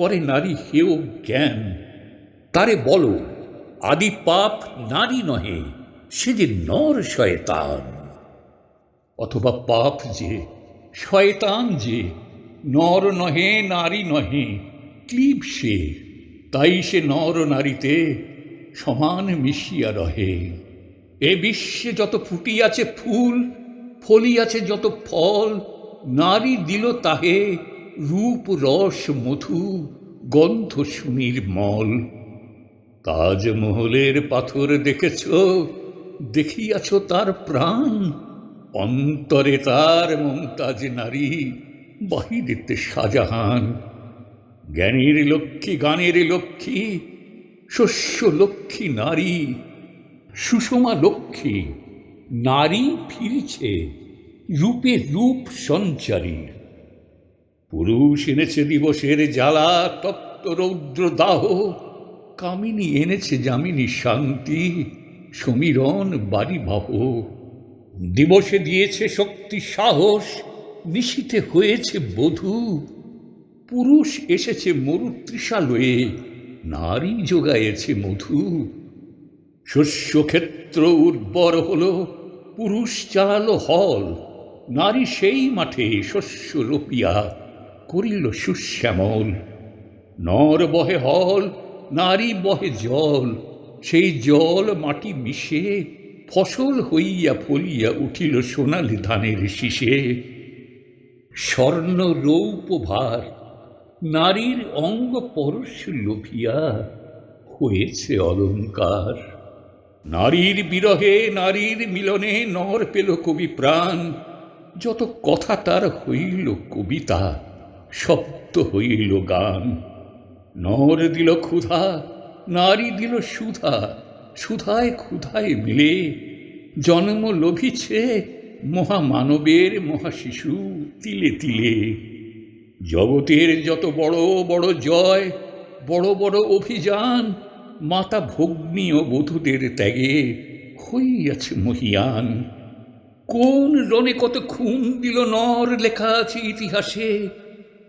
করে নারী হেয় জ্ঞান। তারে বলো, আদি পাপ নারী নহে, সে যে নর শয়তান। অথবা পাপ যে, শয়তান যে, নর নহে, নারী নহে ক্লিব সে, তাই সে নর নারীতে সমান মিশিয়া রহে। এ বিশ্বে যত ফুটিয়াছে ফুল, ফলিয়াছে যত ফল, নারী দিল তাহে রূপ, রস, মধু, গন্ধ সুনির্মল তাজমহলের পাথর দেখেছ? দেখিয়াছ তার প্রাণ। অন্তরে তার মমতাজ নারী, বাহিরেতে শাহজাহান। জ্ঞানের লক্ষ্মী, গানের লক্ষ্মী, শস্য লক্ষ্মী নারী, সুষমা লক্ষ্মী, নারী ফিরছে, রূপে রূপ সঞ্চারী পুরুষ এনেছে দিবসের জ্বালা, তপ্ত রৌদ্র দাহ। কামিনী এনেছে যামিনী শান্তি, সমীরণ বাড়িবাহ দিবসে দিয়েছে শক্তি সাহস নিশীতে হয়েছে বধূ। পুরুষ এসেছে মরুতৃষালয়ে নারী যোগায়েছে মধু। শস্যক্ষেত্র উর্বর হল, পুরুষ চালালো হল, নারী সেই মাঠে শস্য রোপিয়া। করিল সুশ্যামল। নর বহে হল, নারী বহে জল, সেই জল মাটি মিশে, ফসল হইয়া ফলিয়া উঠিল সোনালি ধানের শীষে। স্বর্ণ রৌপ ভার, নারীর অঙ্গ পরশ লোভিয়া, হয়েছে অলঙ্কার। নারীর বিরহে, নারীর মিলনে নর পেল কবি প্রাণ, যত কথা তার হইল কবিতা শব্দ হইল গান। নর দিল ক্ষুধা, নারী দিল সুধা, সুধায় ক্ষুধায় মিলে। জন্ম লোভিছে মহামানবের মহাশিশু তিলে তিলে। জগতের যত বড় বড় জয়, বড় বড় অভিযান, মাতা ভগ্নী ও বধূদের ত্যাগে হইয়াছে মহিয়ান। কোন রণে কত খুন দিল নর লেখা আছে ইতিহাসে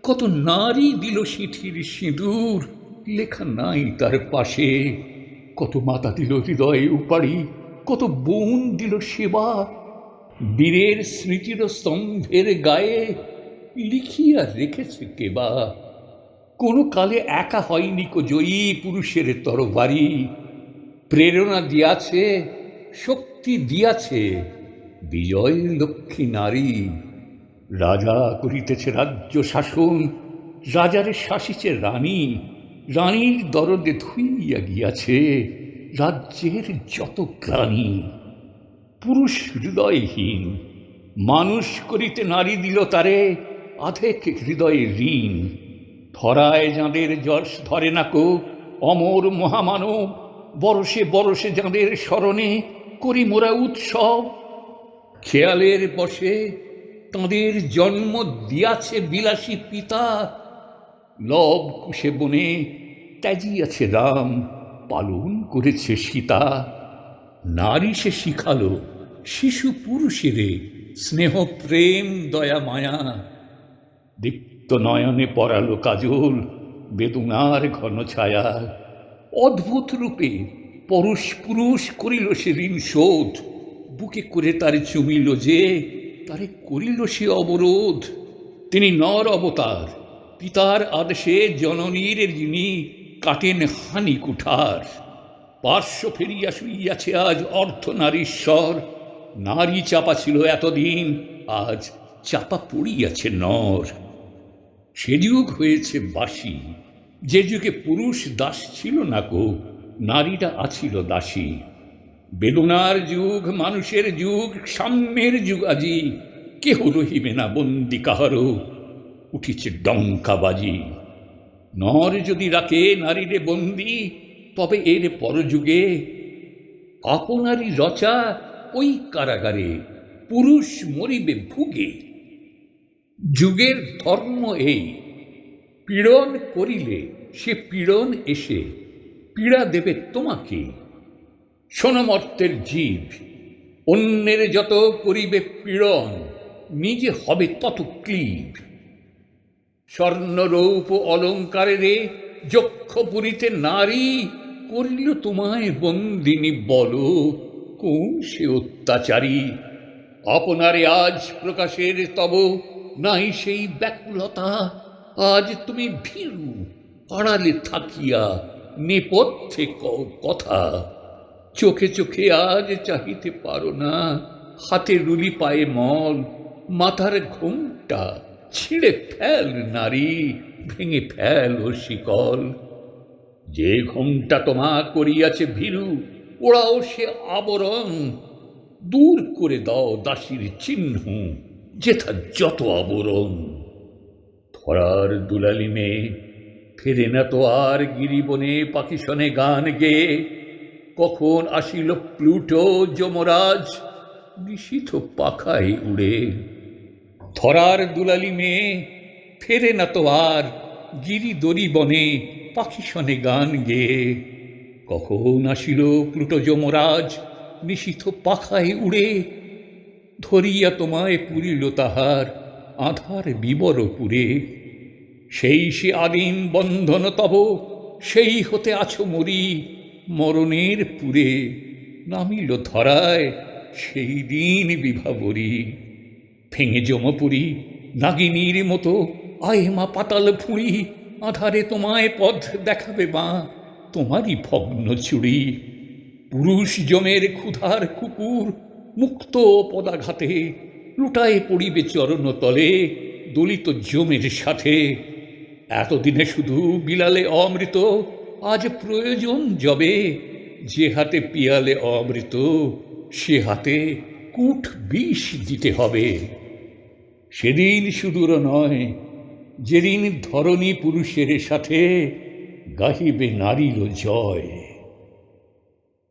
কত নারী দিল সিঁথির সিঁদুর। লেখা নাই তার পাশে। কত মাতা দিল হৃদয়ে উপাড়ি, কত বোন দিল সেবা। বীরের স্মৃতির স্তম্ভের গায়ে লিখিয়া রেখেছে কেবা কোনো কালে একা হয়নি কো জয়ী পুরুষের তরবারি। প্রেরণা দিয়াছে, শক্তি দিয়াছে, বিজয় লক্ষ্মী নারী। রাজা করিতেছে রাজ্য শাসন, রাজারে শাসিছে রানী, রানীর দরদে ধুইয়া গিয়াছে রাজ্যের যত গ্লানি পুরুষ হৃদয়হীন, মানুষ করিতে নারী দিল তারে আধেক হৃদয়ে ঋণ। ধরায় যাঁদের যশ ধরে নাকো অমর মহামানব, বরসে বরসে যাঁদের স্মরণে করি মোরা উৎসব। খেয়ালের বসে তাঁদের জন্ম দিয়াছে বিলাসী পিতা। লব কুশে বনে ত্যাজিয়াছে রাম, পালন করেছে সীতা। নারী সে শিখালো, শিশু পুরুষেরে, স্নেহ, প্রেম, দয়া, মায়া। দীপ্ত নয়নে পরালো কাজল বেদনার ঘন ছায়া। অদ্ভুত রূপে পরশ পুরুষ করিল সে ঋণ শোধ, বুকে করে তারে চুমিল যে তারে করিল সে অবরোধ। তিনি নর অবতার, পিতার আদেশে জননীর যিনি কাটেন হানি কুঠার। পার্শ্ব ফেরিয়া শুইয়াছে আজ অর্ধনারীশ্বর নারী চাপা ছিল এতদিন, আজ চাপা পড়িয়াছে নর। সে যুগ হয়েছে বাসি, যে যুগে পুরুষ দাস ছিল না কো নারীরা আছিল দাসী। বেদনার যুগ, মানুষের যুগ, সাম্যের যুগ আজি। কেহ রহিবে না বন্দি কাহারও। উঠিছে ডঙ্কাবাজি। নর যদি রাখে নারীরে বন্দি, তবে এর পরযুগে আপনারই রচা ওই কারাগারে, পুরুষ মরিবে ভুগে। যুগের ধর্ম এই, পীড়ন করিলে সে পীড়ন এসে, পীড়া দেবে তোমাকে। সোনমর্তের জীব, অন্যের যত করিবে পীড়ন, নিজে হবে তত ক্লীব। স্বর্ণরৌপ অলঙ্কারে যক্ষ পুরীতে নারী, করিল তোমায় বন্দিনী বলো, কোন সে অত্যাচারী? আপনারে আজ প্রকাশের তব নাই সেই ব্যাকুলতা, আজ তুমি ভীরু, আড়ালে থাকিয়া নেপথ্যে কথা। চোখে চোখে আজ চাহিতে পারো না। হাতে রুলি পায়ে মল, মাথার ঘোমটা ছিঁড়ে ফেল নারী, ভেঙে ফেল ও শিকল। যে ঘোমটা তোমা করিয়াছে ভীরু ওরাও সে আবরণ। দূর করে দাও দাসীর চিহ্ন, যেথা যত আবরণ। ধরার দুলালি মেয়ে, ফেরে না তো আর গিরিবনে পাকিশনে গান গেয়ে। কখন আসিল প্লুটো যমরাজ? নিশীথ পাখায় উড়ে। ধরার দুলালি মেয়ে, ফেরে না তো আর। গিরি দরি বনে পাখিশনে গান গেয়ে। কখন আসিল প্লুটো যমরাজ? নিশীথ পাখায় উড়ে। ধরিয়া তোমায় পুরিল তাহার আধার বিবরপুরে সেই সে আদিম বন্ধন তব, সেই হতে আছো মরি। মরণের পুরে নামিল ধরায় সেই দিন বিভাবরী। ভেঙে জমপুরি নাগিনীর মতো আয় মা পাতাল ফুঁড়ি আধারে তোমায় পথ দেখাবে মা, তোমারই ভগ্ন চুড়ি। পুরুষ জমের ক্ষুধার কুকুর মুক্ত পদাঘাতে লুটায় পড়িবে চরণ তলে দলিত জমের সাথে। এতদিনে শুধু বিলালে অমৃত আজ প্রয়োজন যবে যে হাতে পিয়ালে অমৃত, সে হাতে কুঠ বিষ দিতে হবে। সেদিন সুদূর নয়, যেদিন ধরণী পুরুষের সাথে গাহিবে নারীর জয়।